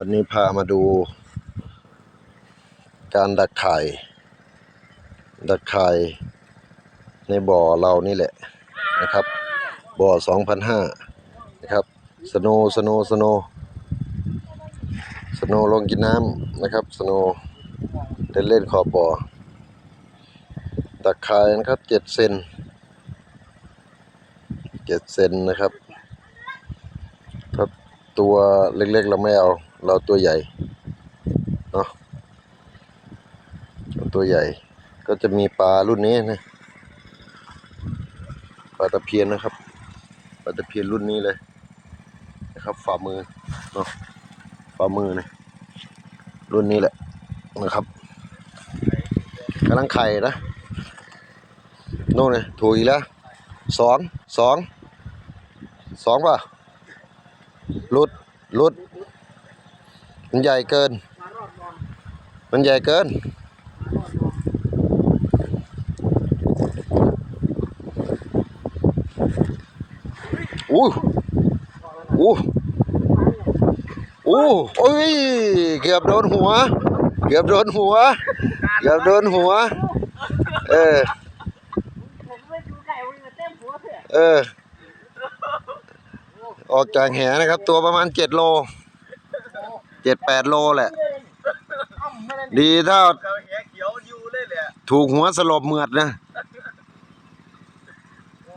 วันนี้พามาดู การดักไข่ ดักไข่ในบ่อเรานี่แหละนะครับ บ่อ2,500นะครับ สโนสโนสโนสโนลงกินน้ำนะครับ สโนเล่นเล่นขอบบ่อ ดักไข่นะครับเจ็ดเซนเจ็ดเซนนะครับถ้าตัวเล็กๆเราไม่เอา เราตัวใหญ่เนาะตัวใหญ่ ก็จะมีปลารุ่นนี้นะปลาตะเพียนนะครับปลาตะเพียนรุ่นนี้เลย นะครับฝ่ามือเนาะฝ่ามือนะรุ่นนี้แหละนะครับกำลังไข่นะโน่นเลยถูกอีกแล้วสองสองสองป่ะลุดลุด มันใหญ่เกิน มันใหญ่เกิน อู้อู้อู้โอ้ย เกือบโดนหัว เกือบโดนหัว เกือบโดนหัว เออ เอะเออออกจากแหนะครับ ตัวประมาณเจ็ดโล เจ็ดแปดโลแหละอ้อมไม่ได้ดีถ้าเขาแหเขียวอยู่เลยแหละถูกหัวสลบเหมือดนะโอ้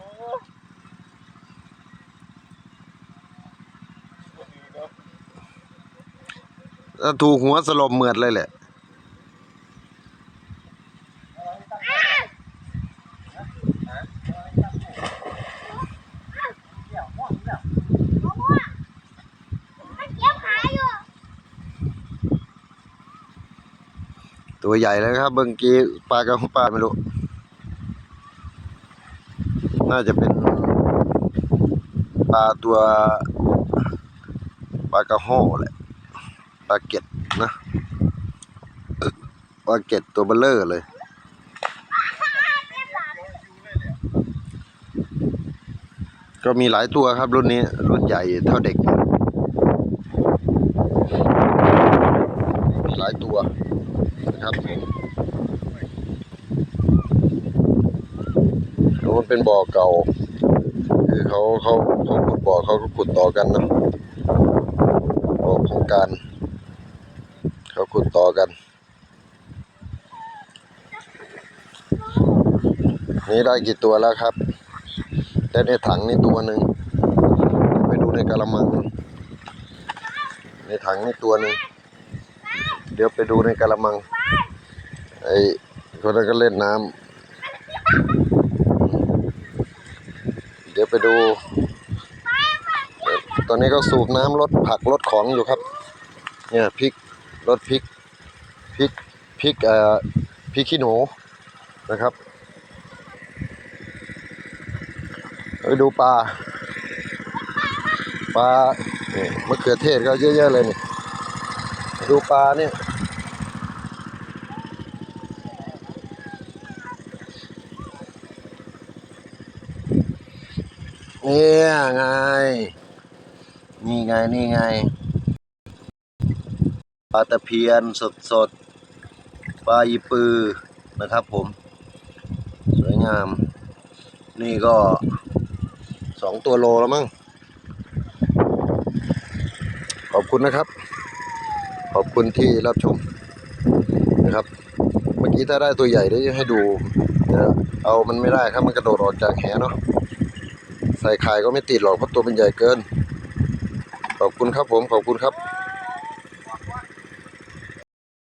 ถ้าถูกหัวสลบเหมือดเลยแหละ ตัวใหญ่เลยครับเมื่อกี้ปลากระหุปลาไม่รู้ น่าจะเป็นปลาตัวปลากระห้อแหละปลาเก็ดนะปลาเก็ดตัวเบลเลอร์เลยก็มีหลายตัวครับรุ่นนี้รุ่นใหญ่เท่าเด็ก มีหลายตัวนะ ครับแล้วมันเป็นบ่อเก่า คือเขาเขาเขาขุดบ่อเขาก็ขุดต่อกันเนาะบ่อโครงการ เขาขุดต่อกัน นี่ได้กี่ตัวแล้วครับแต่ในถังนี่ตัวหนึ่งไปดูในกระมัง ในถังนี่ตัวหนึ่งเดี๋ยวไปดูในกระมัง ไอ้คนนั้นก็เล่นน้ำเดี๋ยวไปดู ตอนนี้ก็สูบน้ำรถผักรถของอยู่ครับ เนี่ยพริกรถพริกพริกพริกเอ่อพริกขี้หนูนะครับไปดูปลาปลาเนี่ยมะเขือเทศก็เยอะๆเลยนี่ดูปลาเนี่ย เนี่ยไง นี่ไง นี่ไง ปลาตะเพียนสดสดๆปลาอีปือนะครับผม สวยงาม นี่ก็สองตัวโลแล้วมั้ง ขอบคุณนะครับ ขอบคุณที่รับชมนะครับ เมื่อกี้ถ้าได้ตัวใหญ่ได้ให้ดูเดี๋ยวเอามันไม่ได้ครับ มันกระโดดออกจากแหเนาะ ใส่ไข่ก็ไม่ติดหรอกเพราะตัวมันใหญ่เกิน ขอบคุณครับผมขอบคุณครับ